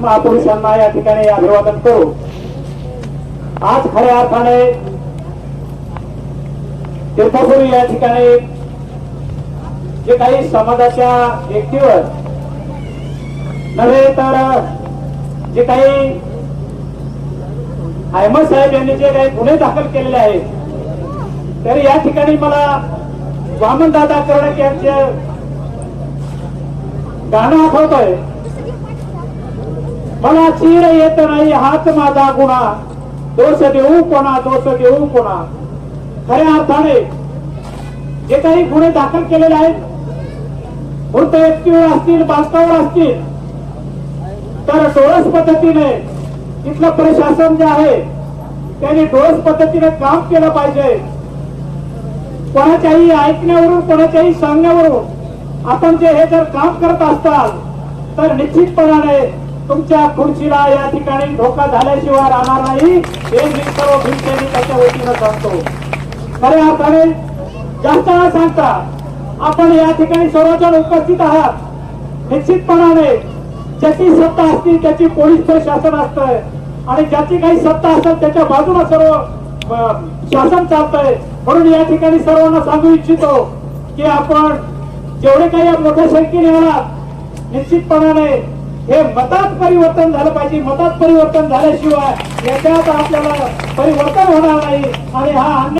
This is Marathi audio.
महापुरुषांना या ठिकाणी अभिवादन करू. आज खऱ्या अर्थाने तीर्थपुरी या ठिकाणी जे काही समाजाच्या व्यक्तीवर नव्हे तर जे काही अहमद साहेब यांनी जे काही गुन्हे दाखल केलेले आहेत तर या ठिकाणी मला वामन दादा कर्णक यांचे गाणं आठवतंय. मला चीर येत नाही हाच माझा गुन्हा दोष देऊ कोणा दोष देऊ कोणा. खऱ्या अर्थाने जे काही गुन्हे दाखल केलेले आहेत मृत व्यक्तीवर असतील बांधकावर असतील तर डोळस पद्धतीने इथलं प्रशासन जे आहे त्यांनी डोळस पद्धतीने काम केलं पाहिजे. कोणाच्याही ऐकण्यावरून कोणाच्याही सांगण्यावरून आपण जे हे जर काम करत असताल तर निश्चितपणाने तुमच्या खुर्चीला या ठिकाणी धोका झाल्याशिवाय राहणार नाही. हे मी सर्व भीमसेनी त्याच्या वतीनं सांगतो. खऱ्या अर्थाने जास्त सांगता आपण या ठिकाणी सर्वजण उपस्थित आहात. निश्चितपणाने ज्याची सत्ता असते त्याची पोलीस शासन असतंय. आणि ज्याची काही सत्ता असेल त्याच्या बाजूला सर्व शासन चालतंय. म्हणून या ठिकाणी सर्वांना सांगू इच्छितो की आपण जेवढे काही मोठ्या संख्येने आलात निश्चितपणाने हे मतात परिवर्तन झालं पाहिजे. मतात परिवर्तन झाल्याशिवाय याच्यात आपल्याला परिवर्तन होणार नाही. आणि हा